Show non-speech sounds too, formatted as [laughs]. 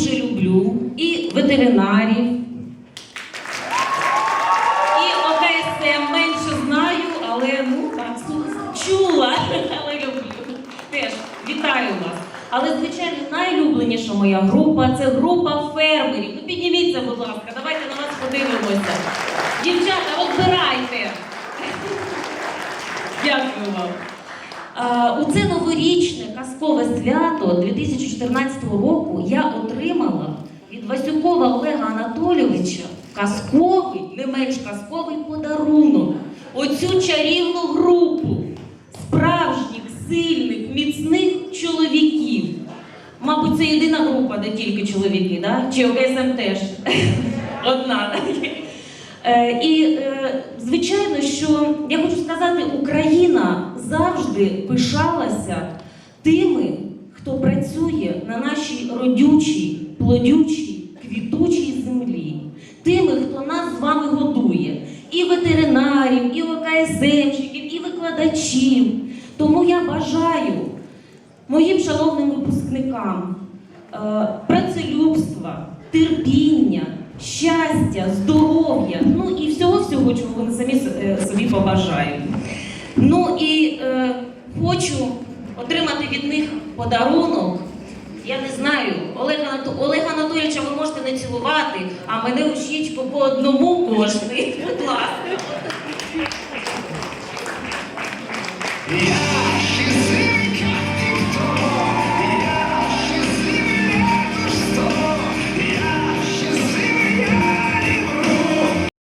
дуже люблю, і ветеринарів, і ОКСМ менше знаю, але ну так, чула, [laughs] але люблю. Теж вітаю вас. Але, звичайно, найлюбленіша моя група це група фермерів. Ну підніміться, будь ласка, давайте на вас подивимося. Дівчата, обирайте. [laughs] Дякую вам. А, У це новорічне казкове свято 2014 року я отримала від Васюкова Олега Анатолійовича казковий, не менш казковий подарунок. Оцю чарівну групу справжніх, сильних, міцних чоловіків. Мабуть, це єдина група, де тільки чоловіки, да? чи ОКСМ теж [laughs] одна. Е, І е, звичайно, що я хочу сказати, Україна завжди пишалася тими, хто працює на нашій родючій, плодючій, квітучій землі, тими, хто нас з вами годує, і ветеринарів, і ОКСМщиків, і викладачів. Тому я бажаю моїм шановним випускникам е, працелюбства, терпіння, щастя, здоров'я, ну і всього-всього, чого вони самі е, собі побажають. Ну і е, хочу отримати від них подарунок. Я не знаю, Олег, Анато... Олега Анатолійовича ви можете не цілувати, а мене учіть по, по одному кожний. Будь ласка.